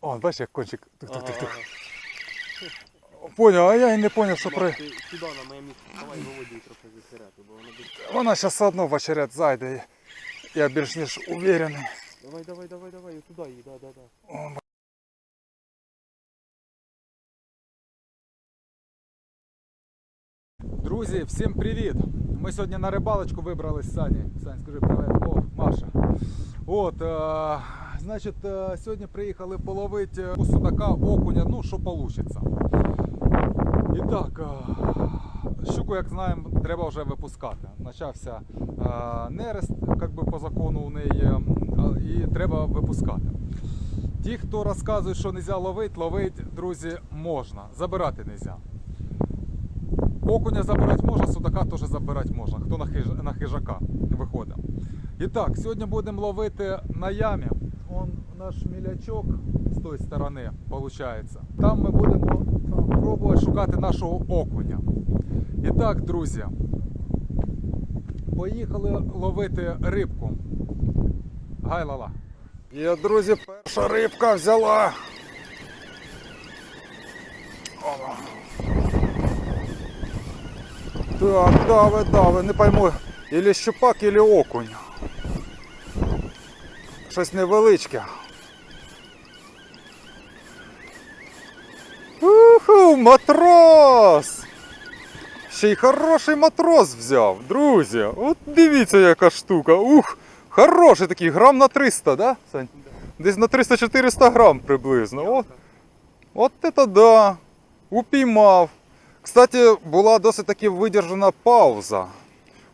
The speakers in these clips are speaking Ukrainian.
О, бачиш, як кончик. Тук-тук-тук-тук. Поняв, а я і не поняв, що при. Сюди на моє місце давай виводі трохи засирати, бо воно буде. Вона зараз одно в очеред зайде. Я більш ніж уверений. Давай, давай, давай, давай, і туди її, да, да, да. Друзі, всім привіт! Ми сьогодні на рибалочку вибрались з Сані. Сань, скажи привіт. О, Маша. От, е, значить, е, сьогодні приїхали половити у судака окуня, ну, що вийде. І так, е, щуку, як знаємо, треба вже випускати. Почався е, нерест, як би по закону у неї, і треба випускати. Ті, хто розказує, що не можна ловити, ловити, друзі, можна. Забирати не можна. Окуня забирати можна, судака теж забирати можна, хто на хижака виходить. І так, сьогодні будемо ловити на ямі. Наш мілячок з тої сторони, виходить. Там ми будемо а, пробувати шукати нашого окуня. І так, друзі, поїхали ловити рибку. Гай лала. Є, друзі, перша рибка взяла. Так, дави, дави, не пойму, ілі щупак, ілі окунь. Щось невеличке. Уху, матрос! Ще й хороший матрос взяв, друзі. От дивіться, яка штука. Ух, хороший такий, грам на 300, да, Сань? Десь на 300-400 грам приблизно. От, от це да. Упіймав. Кстати, була досить таки видержана пауза.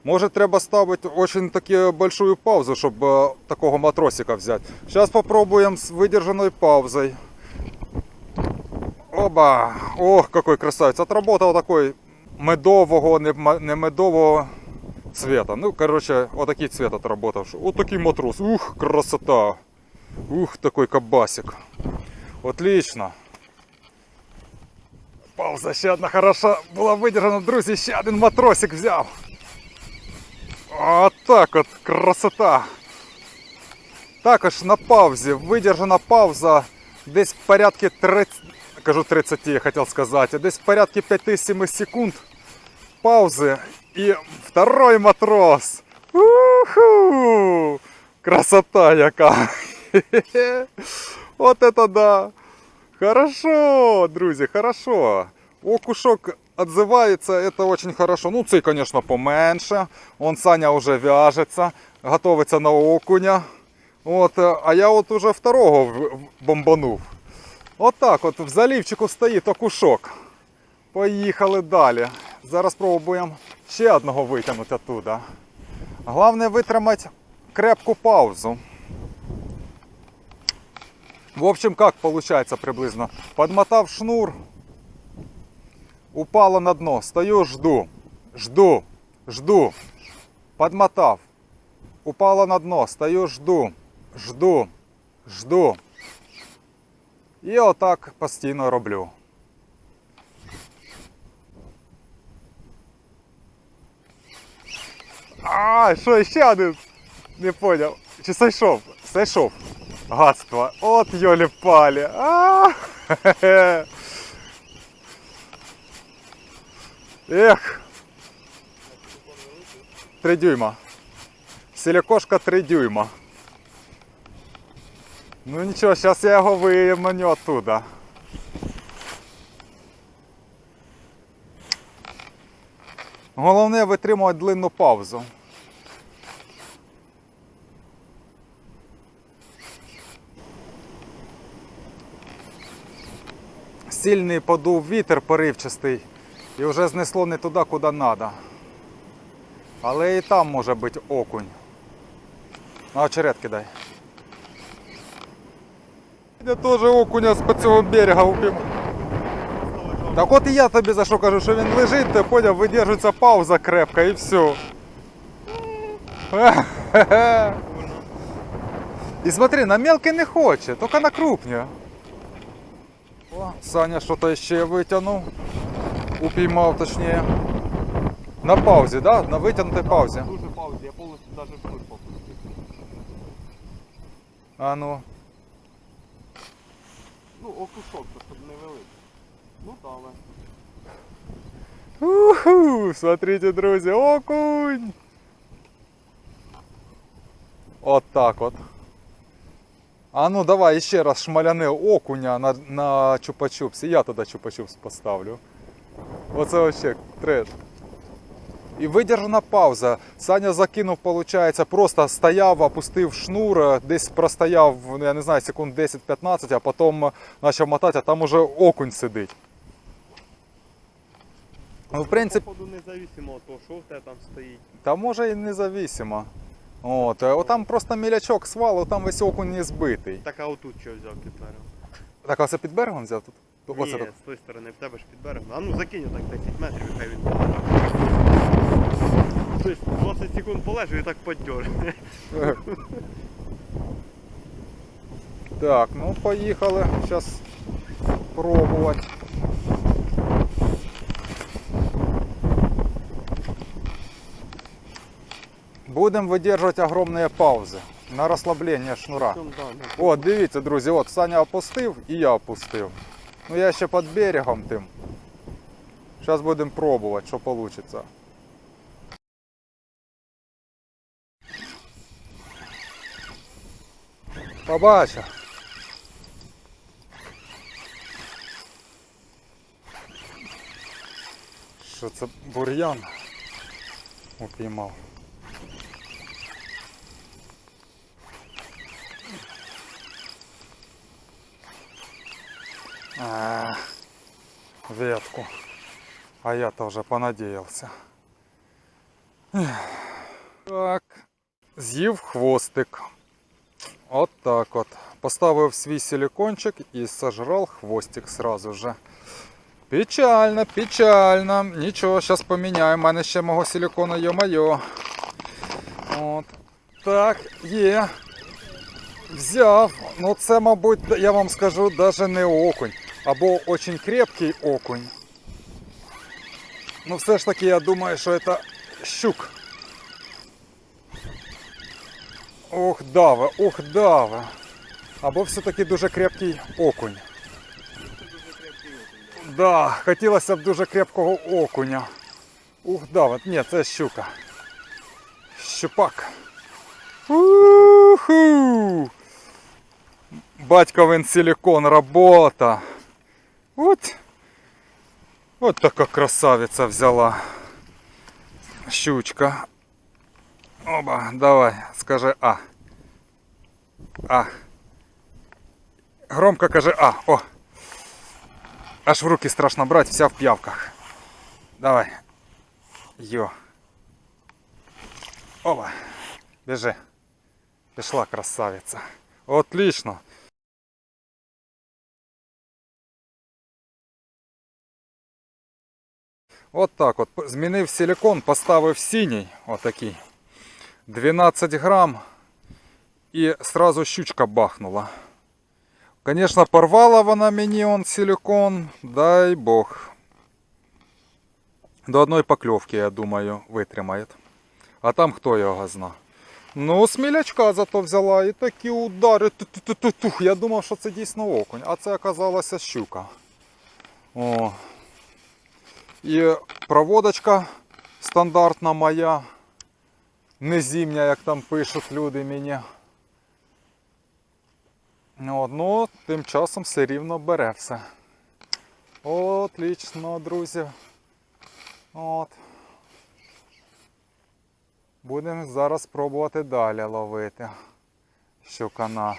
Може, треба ставити очень таки большую паузу, щоб е, такого матросика взяти. Зараз попробуємо з видержаною паузою. Оба! Ох, какой красавець! Отработав такой медового, не, медового цвета. Ну, короче, отакий цвет отработав. Отакий матрос. Ух, красота! Ух, такой кабасик. Отлично. Пауза ще одна хороша була видержана, друзі, ще один матросик взяв. Отак от красота. Також на паузі, видержана пауза десь в порядку 30, кажу 30, я хотів сказати, десь в порядку 5-7 секунд паузи і второй матрос. Уху! Красота яка! От это да! Хорошо, друзі, хорошо. Окушок отзывается, это очень хорошо. Ну, цей, конечно, поменше. Он Саня уже вяжется, готовиться на окуня. От, е, а я от уже второго в- В- бомбанув. От от в залівчику стоїть окушок. Поїхали далі. Зараз пробуємо ще одного витягнути оттуда. Головне витримати крепку паузу. В общем, как получается приблизно? Подмотав шнур, упала на дно, стою, жду, жду, жду, подмотав, упала на дно, стою, жду, жду, жду. І отак постійно роблю. А, що ще один? Не поняв. Чи зайшов? Зайшов. Гадство. От йолі палі. А! хе-хе. Ех. Три дюйма. Сілякошка три дюйма. Ну нічого, зараз я його виманю оттуда. Головне витримувати длинну паузу. Сильний подув вітер поривчастий і вже знесло не туди, куди треба. Але і там може бути окунь. На очерет кидай. Я теж окуня з цього берега упіймав. Так от і я тобі за що кажу, що він лежить, ти поняв, видержується пауза крепка і все. І смотри, на мелкий не хоче, тільки на крупні. О, Саня що-то ще витягнув. Упіймав точніше. На паузі, да? На витягнутій паузі. Дуже паузі, я повністю навіть в попустив. А ну. Окушок, то щоб не великий. Ну дали. Уху, смотрите, друзі, окунь! От так от. А ну давай ще раз шмаляни окуня на, на чупа-чупсі. Я туди чупа-чупс поставлю. Оце вообще треш. І видержана пауза. Саня закинув, виходить, просто стояв, опустив шнур, е, десь простояв, ну, я не знаю, секунд 10-15, а потім почав мотати, а там уже окунь сидить. Ну, в принципі, Походу независимо від того, що в тебе там стоїть. та може і независимо. От, е, отам просто мілячок свалу, там весь окунь не збитий. Так а отут що взяв під берегом? Так, а це під берегом взяв тут? Оце Ні, тут. з тої сторони, в тебе ж під берегом. А ну закинь так 10 метрів, і хай він Тобто 20 секунд полежу і так поддер. Так, ну поїхали. Зараз пробувати. Будемо видержувати огромні паузи на розслаблення шнура. От, дивіться, друзі, от Саня опустив і я опустив. Ну я ще під берегом тим. Зараз будемо пробувати, що вийде. Побачив. Що це бур'ян упіймав. А, ветку. А я-то вже понадіявся. Ех. Так. З'їв хвостик. От так от. Поставив свій силикончик і сожрал хвостик сразу же. Печально, печально. Нічого, зараз поміняю. У мене ще мого силикона йо-моє. От. Так, є. Взяв. Ну це, мабуть, я вам скажу, навіть не окунь. Або очень крепкий окунь. Ну все ж таки я думаю, що це щук. Ох, даве, ох, даве. Або все-таки дуже крепкий окунь. Да, хотілося б дуже крепкого окуня. Ух, даве. Ні, це щука. Щупак. Уху! Батьковин силикон, работа. От. От така красавиця взяла. Щучка. Оба, давай, скажи А. А. Громко кажи А. О. Аж в руки страшно брать, вся в п'явках. Давай. Йо. Оба. Біжи. Пішла красавиця. Отлично. От так от. Змінив силикон, поставив синій. Отакий. 12 грам. І сразу щучка бахнула. Конечно, порвала вона мені он силикон. Дай бог. До одної покльовки, я думаю, витримає. А там хто його зна. Ну, смілячка зато взяла і такі удари. Ту-ту-ту-тух. Я думав, що це дійсно окунь, а це оказалася щука. О. І проводочка стандартна моя. Не зимня, як там пишуть люди мені. От, ну, тим часом все рівно бере все. Отлично, друзі. От. Будемо зараз пробувати далі ловити щукана.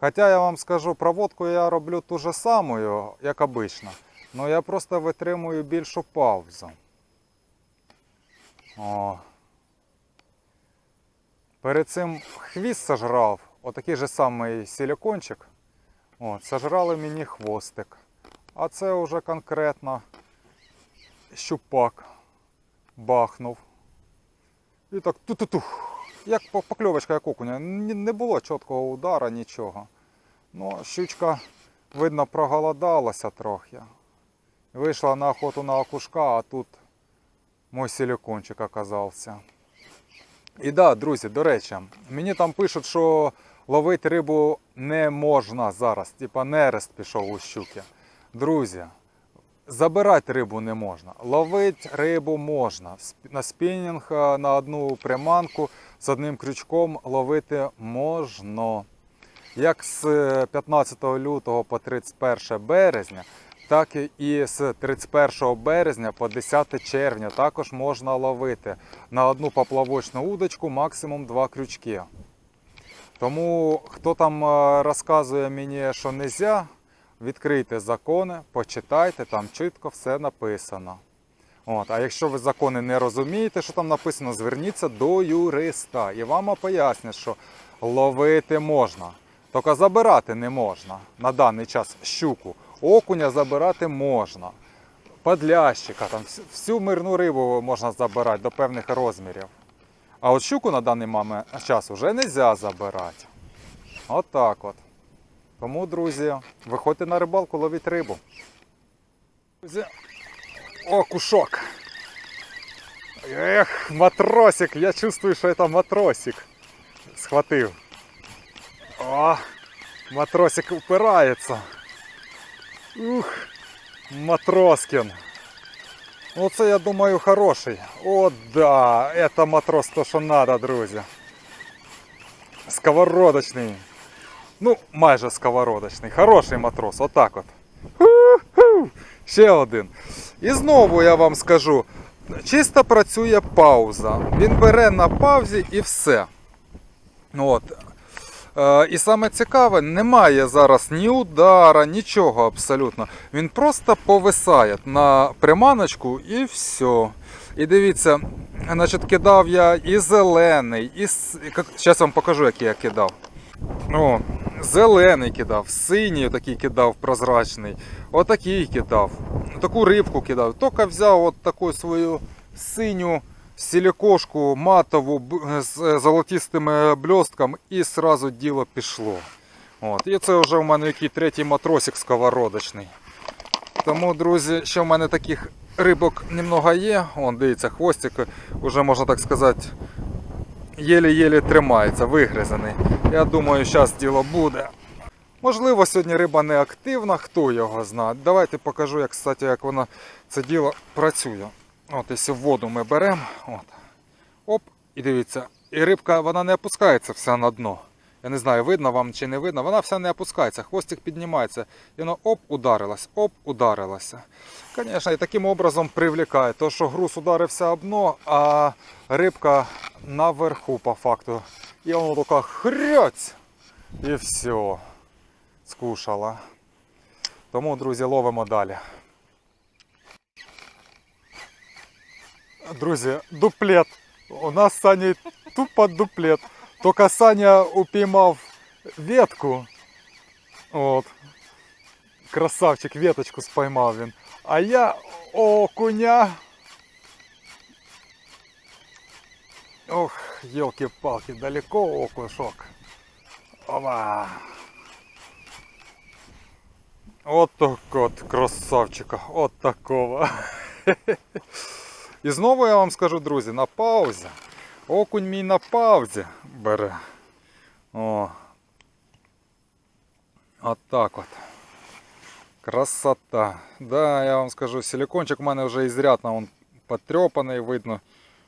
Хоча я вам скажу, проводку я роблю ту же самою, як обично. але я просто витримую більшу паузу. О. Перед цим хвіст сожрав, отакий же самий силикончик. От, сожрали мені хвостик. А це вже конкретно щупак бахнув. І так ту-ту-тух. Як по- покльовочка, як окуня. Не було чіткого удара, нічого. Ну, щучка, видно, проголодалася трохи. Вийшла на охоту на окушка, а тут мой силикончик оказався. І да, друзі, до речі, мені там пишуть, що ловити рибу не можна зараз. Типа нерест пішов у щуки. Друзі, забирати рибу не можна. Ловити рибу можна. На спінінг е, на одну приманку з одним крючком ловити можна. Як з е, 15 лютого по 31 березня, так і з 31 березня по 10 червня також можна ловити на одну поплавочну удочку максимум 2 крючки. Тому хто там е, розказує мені, що не можна, відкрийте закони, почитайте, там чітко все написано. От, а якщо ви закони не розумієте, що там написано, зверніться до юриста і вам пояснять, що ловити можна. Тільки забирати не можна на даний час щуку. Окуня забирати можна. Подлящика, там всю- мирну рибу можна забирати до певних розмірів. А от щуку на даний маме- час вже не можна забирати. От так от. Тому, друзі, виходьте на рибалку, ловіть рибу. Друзі, О, кушок. Ех, матросик, я чувствую, що це матросик. Схватив. О, матросик упирається. Ух, матроскин. Оце, я думаю, хороший. О, да, это матрос то, що надо, друзі. Сковородочний. Ну, майже сковородочний. Хороший матрос, отак от. Ще один. І знову я вам скажу: чисто працює пауза. Він бере на паузі і все. От. Е, і саме цікаве, немає зараз ні удара, нічого абсолютно. Він просто повисає на приманочку і все. І дивіться, значить, кидав я і зелений, і зараз вам покажу, який я кидав. О, зелений кидав, синій такий кидав прозрачний, отакий кидав, таку рибку кидав. Тільки взяв от таку свою синю силікошку матову з золотистими бльостками і сразу діло пішло. От. І це вже у мене який третій матросик сковородочний. Тому, друзі, ще в мене таких рибок немного є. Вон, дивіться, хвостик, уже можна так сказати, єлі-єлі тримається, вигризаний. Я думаю, зараз діло буде. Можливо, сьогодні риба не активна, хто його знає. Давайте покажу, як, кстати, як воно це діло працює. От, якщо воду ми беремо, от, оп, і дивіться, і рибка вона не опускається вся на дно. Я не знаю, видно вам чи не видно, вона вся не опускається, хвостик піднімається. І воно оп, ударилась, оп, ударилася. Звісно, і таким образом привлікає, то що груз ударився об дно, а рибка наверху по факту. І воно така хряць. І все. Скушала. Тому, друзі, ловимо далі. Друзі, дуплет. У нас з Саней тупо дуплет. Тільки Саня упіймав ветку. От. Красавчик, веточку споймав він. А я окуня. Ох, елки-палки, далеко окушок. Оба. Вот так от красавчика, от такого. І знову я вам скажу, друзі, на паузі. Окунь мій на паузі бере. О. От так от. Красота. Да, я вам скажу, силикончик у мене вже ізрядно он потрепаний, видно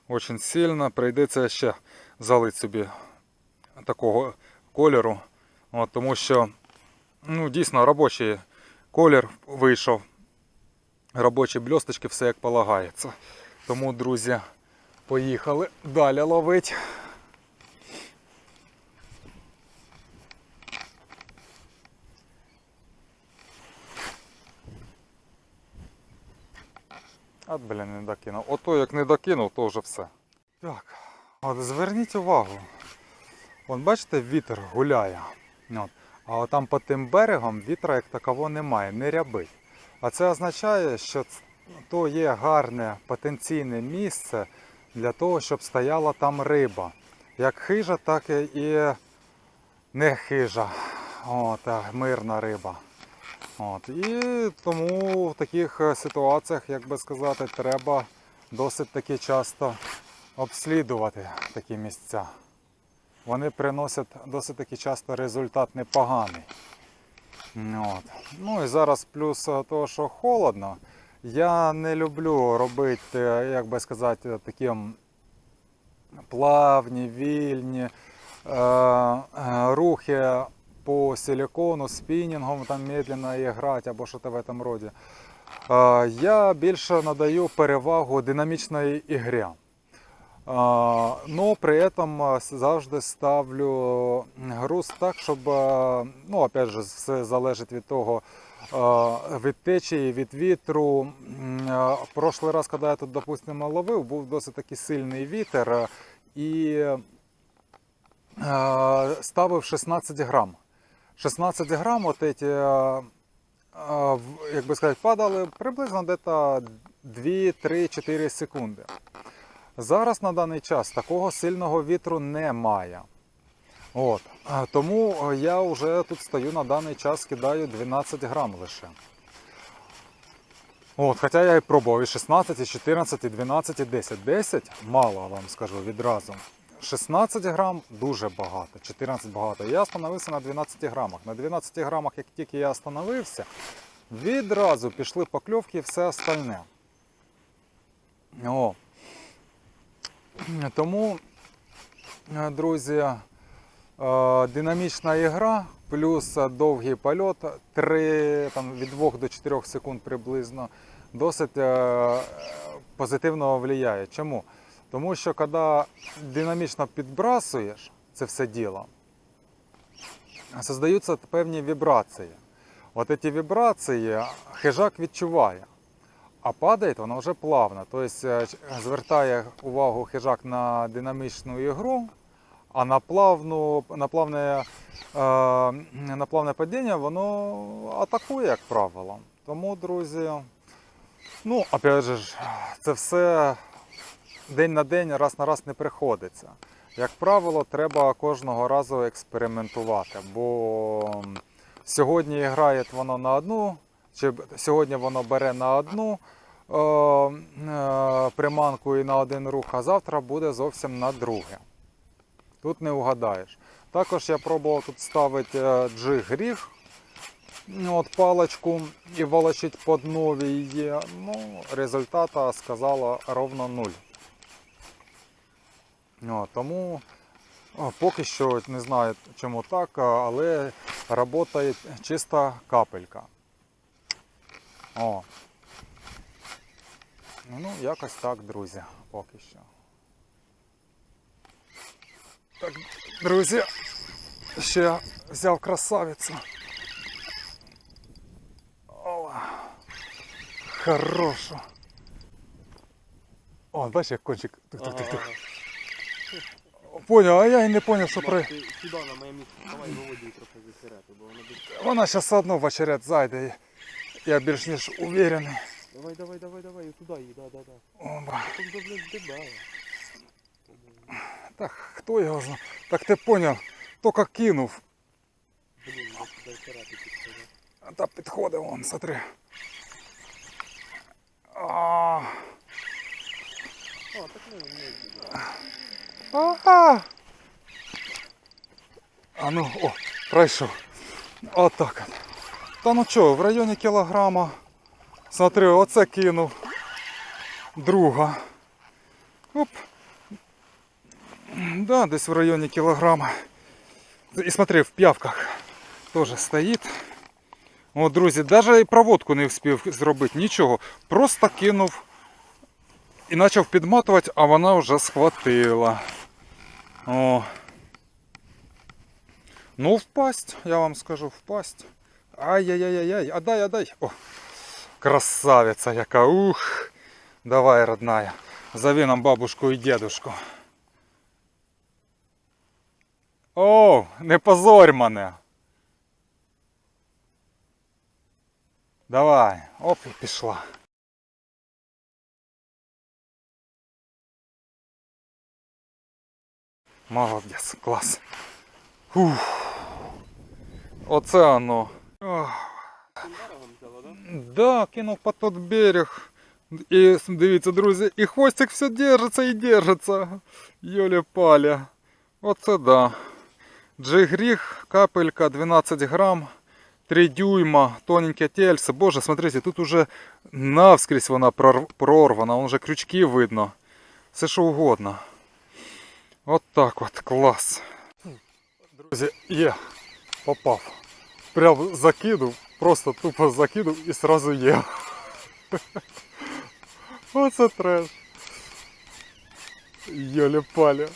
очень сильно. Прийдеться ще залити собі такого кольору. От, тому що ну, дійсно робочий колір вийшов. Робочі блісточки, все як полагається. Тому, друзі, поїхали далі ловити. От, блін, не докинув. Ото як не докинув, то вже все. Так, от зверніть увагу. Вон бачите, вітер гуляє. От. А там по тим берегом вітра як такового немає, не рябить. А це означає, що то є гарне потенційне місце для того, щоб стояла там риба. Як хижа, так і не хижа. От, мирна риба. От. І тому в таких е, ситуаціях, як би сказати, треба досить таки часто обслідувати такі місця. вони приносять досить таки часто результат непоганий. От. Ну і зараз плюс е, того, що холодно, я не люблю робити, е, як би сказати, такі плавні, вільні е, е, рухи по силикону, спінінгом там медленно грати або щось в цьому роді. Е, Я більше надаю перевагу динамічної ігрі. Но при этом завжди ставлю груз так, щоб, ну, опять же, все залежить від того, від течії, від вітру. М, прошлий раз, коли я тут, допустимо, ловив, був досить такий сильний вітер і ставив 16 грам. 16 грам, от эти, як би сказати, падали приблизно десь 2-3-4 секунди. Зараз на даний час такого сильного вітру немає. От. Тому е, я вже тут стою на даний час, кидаю 12 грам лише. От, хоча я і пробував і 16, і 14, і 12, і 10. 10 мало вам скажу відразу. 16 грам дуже багато, 14 багато. Я остановився на 12 грамах. На 12 грамах, як тільки я остановився, відразу пішли покльовки і все остальне. О. Тому, е, друзі, динамічна ігра плюс е, довгий польот 3, там, від 2 до 4 секунд приблизно досить е, позитивно впливає. Чому? Тому що коли динамічно підбрасуєш це все діло, создаються певні вібрації. От ці вібрації хижак відчуває. А падає воно вже плавно. Тобто е, звертає увагу хижак на динамічну ігру, а на, плавну, на, плавне, е, на плавне падіння воно атакує, як правило. Тому, друзі, ну, опять же, це все день на день, раз на раз не приходиться. Як правило, треба кожного разу експериментувати, бо сьогодні грає воно на одну, чи сьогодні воно бере на одну е, е, приманку і на один рух, а завтра буде зовсім на друге. Тут не угадаєш. Також я пробував тут ставити е, джиг-ріг, ну, от паличку і волочить по дну її. Ну, результата сказала ровно нуль. О, тому поки що не знаю чому так, але працює чиста капелька. О. Ну, якось так, друзі, поки що. Так, друзі, ще взяв красавицю. О, хорошу. О, бачиш, як кончик. Тух-тух-тух-тух. Поняв, а я і не поняв, що при. Сюди на моє місце вставай, виводи її трохи з бо вона буде... Вона зараз одно в очерет зайде. Я більш ніж уверений. Давай, давай, давай, давай, туди її, да, да, да. Оба. Там блядь, дебає. Так, хто його знає? Так ти поняв, тільки кинув. Блін, Та підходив вон, смотри. А, так не, не а, а ну, о, пройшов. Отак. от. Та ну чого, в районі кілограма. Смотри, оце кинув. Друга. Оп. Да, десь в районі кілограма. І смотри, в п'явках теж стоїть. О, друзі, навіть і проводку не встиг зробити, нічого. Просто кинув і почав підматувати, а вона вже схватила. О. Ну, впасть, я вам скажу, впасть. Ай-яй-яй-яй, отдай, отдай. О, красавица яка, ух. Давай, родная, зови нам бабушку і дедушку. О, не позорь мене. Давай, оп, і пішла. Молодець, клас. Ух. Оце оно. Ох. Тим берегом взяла, да? Да, кинув по тот берег. І дивіться, друзі, і хвостик все держиться і держиться. Йоля паля. Оце да. Джигріг, капелька 12 грам, 3 дюйма, тоненьке тельце. Боже, смотрите, тут уже навскрізь вона прорвана, вже крючки видно. Все що угодно. От так от, клас. Друзі, є, попав. Прям закинув, просто тупо закинув і сразу є. Оце треш. Йолі паля.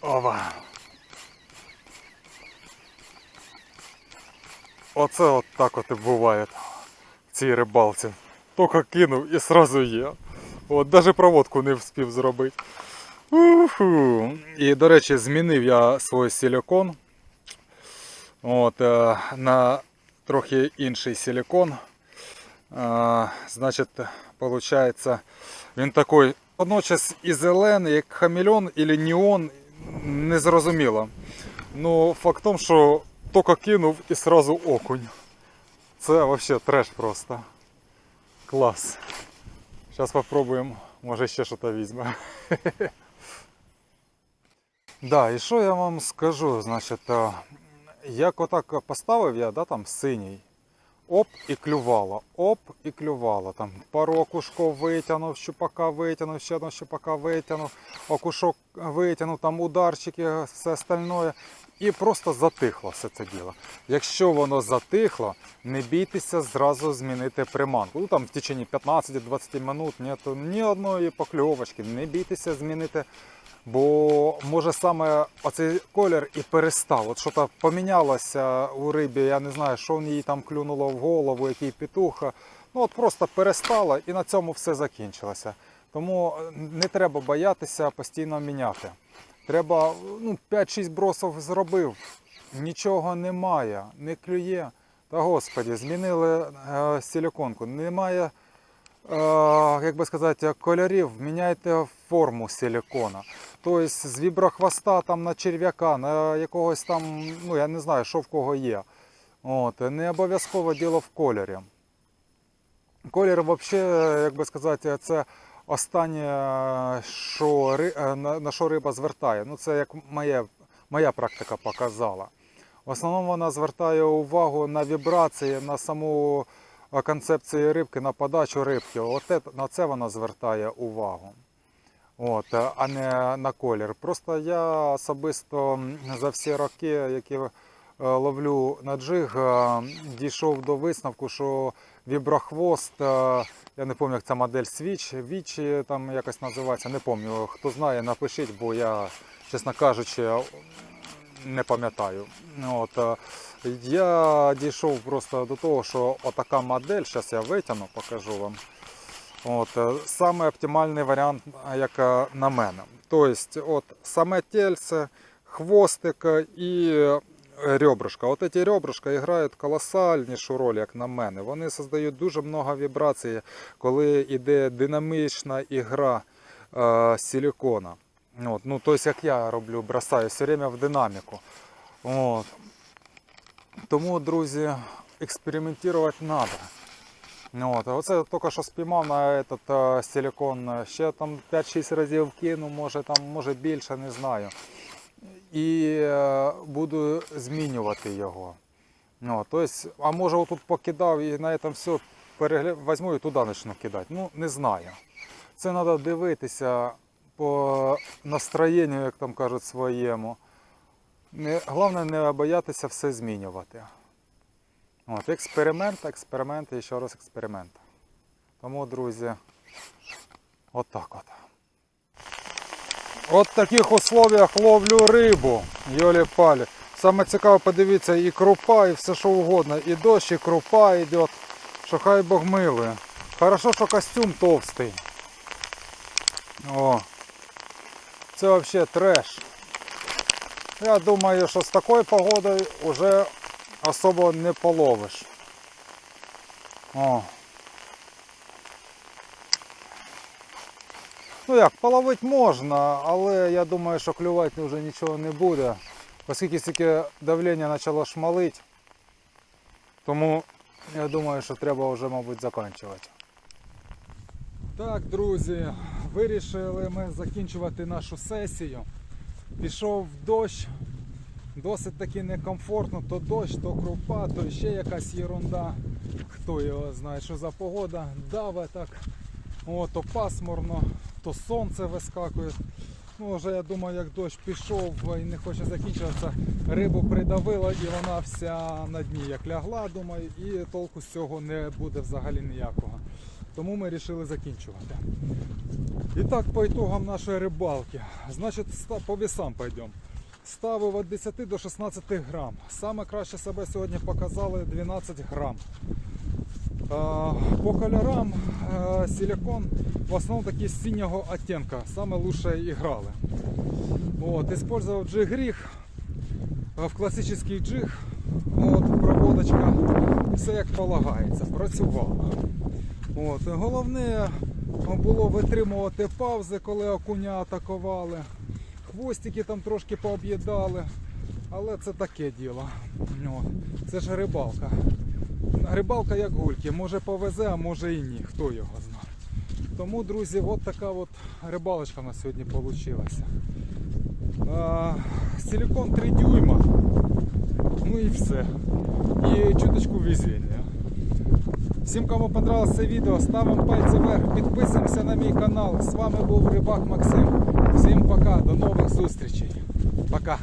Ова. Оце от так от і буває в цій рибалці. Тільки кинув і сразу є. От, навіть проводку не встиг зробити. Уху. І, до речі, змінив я свій силікон. От, е, на трохи інший силікон. Е, значить, виходить, він такий водночас і зелений, як хамелеон або неон, не зрозуміло. Ну, факт в тому, що тільки кинув і сразу окунь. Це взагалі треш просто. Клас. Зараз спробуємо, може ще щось візьме. Да, і що я вам скажу, значить, як отак поставив я, да, там синій, оп і клювало, оп і клювало. Там пару окушков витягнув, щупака витягнув, ще одного щупака витягнув, окушок витягнув, там ударчики, все остальное. І просто затихло все це діло. Якщо воно затихло, не бійтеся зразу змінити приманку. Ну там в течение 15-20 минут нету ні одної покльовочки. Не бійтеся змінити Бо може саме оцей колір і перестав. От що то помінялося у рибі, я не знаю, що в ній там клюнуло в голову, який петух. Ну от просто перестало і на цьому все закінчилося. Тому е, не треба боятися постійно міняти. Треба ну, 5-6 бросів зробив, нічого немає, не клює. Та господі, змінили е, силіконку. Немає як би сказати, кольорів, міняйте форму силікона. Тобто з віброхвоста там на черв'яка, на якогось там, ну я не знаю, що в кого є. От, не обов'язково діло в кольорі. Колір, взагалі, як би сказати, це останнє, що, е, на, що риба звертає. Ну, це як моє, моя практика показала. В основному вона звертає увагу на вібрації, на саму концепцію рибки, на подачу рибки. От це- на це вона звертає увагу. От, е, а не на колір. Просто я особисто за всі роки, які е, ловлю на джиг, е, дійшов до висновку, що віброхвост, я не пам'ятаю, як ця модель Switch, Вічі там якось називається, не пам'ятаю. Хто знає, напишіть, бо я, чесно кажучи, не пам'ятаю. От, е, я дійшов просто до того, що отака модель, зараз я витягну, покажу вам. От, е, саме оптимальний варіант, як е, на мене. Тобто, от саме тельце, хвостик і ребрышка. От ці ребрышка грають колосальнішу роль, як на мене. Вони создають дуже багато вібрацій, коли йде динамічна ігра е, силікона. От, ну, тобто, як я роблю, бросаю все время в динаміку. От. Тому, друзі, експериментувати треба. От, оце тільки що спіймав на этот е, силикон. Ще там 5-6 разів кину, може там, може більше, не знаю. І е, буду змінювати його. Ну, тобто, а може отут покидав і на цьому все перегля... візьму і туди почну кидати. Ну, не знаю. Це треба дивитися по настроєнню, як там кажуть, своєму. Не, головне не боятися все змінювати. От, експеримент, експеримент і ще раз експеримент. Тому, друзі, от так от. От в таких условиях ловлю рибу, йолі палі. Саме цікаво, подивіться, і крупа, і все що угодно. І дощ, і крупа йде. Що хай Бог милує. Хорошо, що костюм товстий. О. Це взагалі треш. Я думаю, що з такою погодою вже особо не половиш. О. Ну як, половити можна, але я думаю, що клювати вже нічого не буде. Оскільки стільки давлення почало шмалити. Тому я думаю, що треба вже, мабуть, закінчувати. Так, друзі, вирішили ми закінчувати нашу сесію. Пішов дощ, досить таки некомфортно, то дощ, то крупа, то ще якась єрунда. Хто його знає, що за погода, даве так. О, то пасмурно, то сонце вискакує. Ну, вже я думаю, як дощ пішов і не хоче закінчуватися, рибу придавило і вона вся на дні як лягла, думаю, і толку з цього не буде взагалі ніякого. Тому ми вирішили закінчувати. І так, по ітогам нашої рибалки. Значить, по весам пойдемо. Ставив від 10 до 16 грам. Саме краще себе сьогодні показали 12 грам. По кольорам е, силикон в основному такі синього оттенка, саме лучше і грали. От, использовал джиг-ріг е, в класичний джиг. От, проводочка, все як полагається, працювало. От, головне було витримувати паузи, коли окуня атакували. Хвостики там трошки пооб'їдали, але це таке діло. Це ж рибалка. Рибалка як гульки, може повезе, а може і ні, хто його знає. Тому, друзі, от така от рибалочка у нас сьогодні вийшла. Силикон 3 дюйма. Ну і все. І чуточку везіння. Всім, кому понравилось відео, ставимо пальці вверх, підписуємося на мій канал. З вами був Рибак Максим. Всім пока, до нових зустрічей. Пока.